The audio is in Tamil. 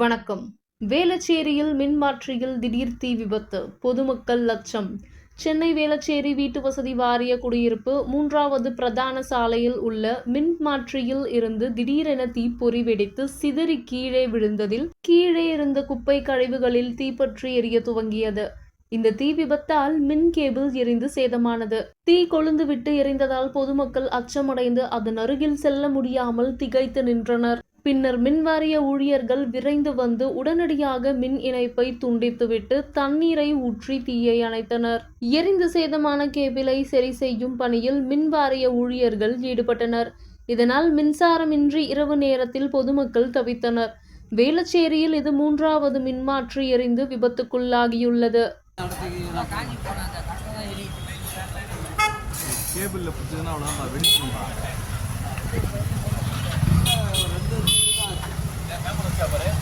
வணக்கம். வேலச்சேரியில் மின்மாற்றியில் திடீர் தீ விபத்து பொதுமக்கள் லட்சம். சென்னை வேலச்சேரி வீட்டு வசதி வாரிய குடியிருப்பு மூன்றாவது பிரதான சாலையில் உள்ள மின்மாற்றியில் இருந்து திடீரென தீப்பொறி வெடித்து சிதறி கீழே விழுந்ததில் கீழே இருந்த குப்பை கழிவுகளில் தீப்பற்றி எரிய துவங்கியது. இந்த தீ விபத்தால் மின் கேபிள் எரிந்து சேதமானது. தீ கொழுந்துவிட்டு எரிந்ததால் பொதுமக்கள் அச்சமடைந்து அதன் அருகில் செல்ல முடியாமல் திகைத்து நின்றனர். பின்னர் மின்வாரிய ஊழியர்கள் விரைந்து வந்து உடனடியாக மின் இணைப்பை துண்டித்துவிட்டு தண்ணீரை ஊற்றி தீயை அணைத்தனர். எரிந்து சேதமான கேபிளை சரி செய்யும் பணியில் மின்வாரிய ஊழியர்கள் ஈடுபட்டனர். இதனால் மின்சாரமின்றி இரவு நேரத்தில் பொதுமக்கள் தவித்தனர். வேளச்சேரியில் இது மூன்றாவது மின்மாற்றி எரிந்து விபத்துக்குள்ளாகியுள்ளது. கேபிளில் பிடிச்சதுன்னா அவ்வளோதான் வெடிச்சுங்களா ಬೇಕಾದರೆ